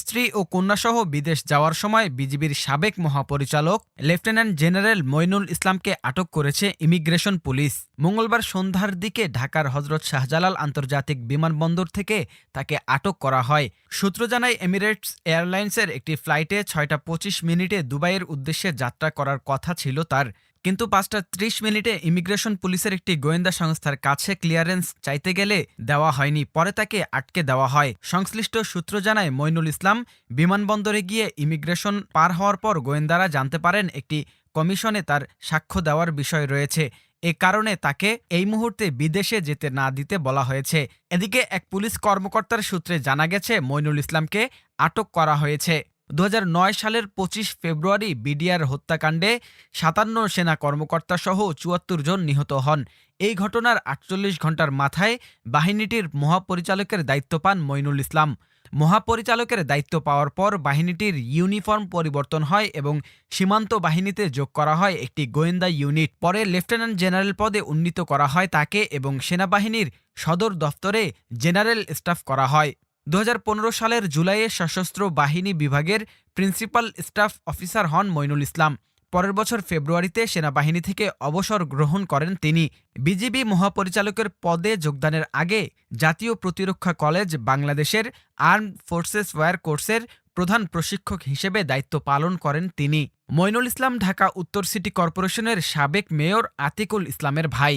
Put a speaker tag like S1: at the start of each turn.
S1: স্ত্রী ও কন্যাসহ বিদেশ যাওয়ার সময় বিজিবির সাবেক মহাপরিচালক, লেফটেন্যান্ট জেনারেল মইনুল ইসলামকে আটক করেছে ইমিগ্রেশন পুলিশ। মঙ্গলবার সন্ধ্যার দিকে ঢাকার হজরত শাহজালাল আন্তর্জাতিক বিমানবন্দর থেকে তাকে আটক করা হয়। সূত্র জানায়, এমিরেটস এয়ারলাইন্সের একটি ফ্লাইটে ছয়টা পঁচিশ মিনিটে দুবাইয়ের উদ্দেশ্যে যাত্রা করার কথা ছিল তার। কিন্তু পাঁচটা ত্রিশ মিনিটে ইমিগ্রেশন পুলিশের একটি গোয়েন্দা সংস্থার কাছে ক্লিয়ারেন্স চাইতে গেলে দেওয়া হয়নি। পরে তাকে আটকে দেওয়া হয়। সংশ্লিষ্ট সূত্র জানায়, মইনুল ইসলাম বিমানবন্দরে গিয়ে ইমিগ্রেশন পার হওয়ার পর গোয়েন্দারা জানতে পারেন, একটি কমিশনে তার সাক্ষ্য দেওয়ার বিষয় রয়েছে। এ কারণে তাকে এই মুহূর্তে বিদেশে যেতে না দিতে বলা হয়েছে। এদিকে এক পুলিশ কর্মকর্তার সূত্রে জানা গেছে, মইনুল ইসলামকে আটক করা হয়েছে। দু হাজার নয় সালের পঁচিশ ফেব্রুয়ারি বিডিআর হত্যাকাণ্ডে সাতান্ন সেনা কর্মকর্তা সহ চুয়াত্তর জন নিহত হন। এই ঘটনার আটচল্লিশ ঘণ্টার মাথায় বাহিনীটির মহাপরিচালকের দায়িত্ব পান মইনুল ইসলাম। মহাপরিচালকের দায়িত্ব পাওয়ার পর বাহিনীটির ইউনিফর্ম পরিবর্তন হয় এবং সীমান্ত বাহিনীতে যোগ করা হয় একটি গোয়েন্দা ইউনিট। পরে লেফটেন্যান্ট জেনারেল পদে উন্নীত করা হয় তাকে এবং সেনাবাহিনীর সদর দফতরে জেনারেল স্টাফ করা হয়। দু হাজার পনেরো সালের জুলাইয়ে সশস্ত্র বাহিনী বিভাগের প্রিন্সিপাল স্টাফ অফিসার হন মইনুল ইসলাম। পরের বছর ফেব্রুয়ারিতে সেনাবাহিনী থেকে অবসর গ্রহণ করেন তিনি। বিজিবি মহাপরিচালকের পদে যোগদানের আগে জাতীয় প্রতিরক্ষা কলেজ বাংলাদেশের আর্ম ফোর্সেস ওয়্যার কোর্সের প্রধান প্রশিক্ষক হিসেবে দায়িত্ব পালন করেন তিনি। মইনুল ইসলাম ঢাকা উত্তর সিটি কর্পোরেশনের সাবেক মেয়র আতিকুল ইসলামের ভাই।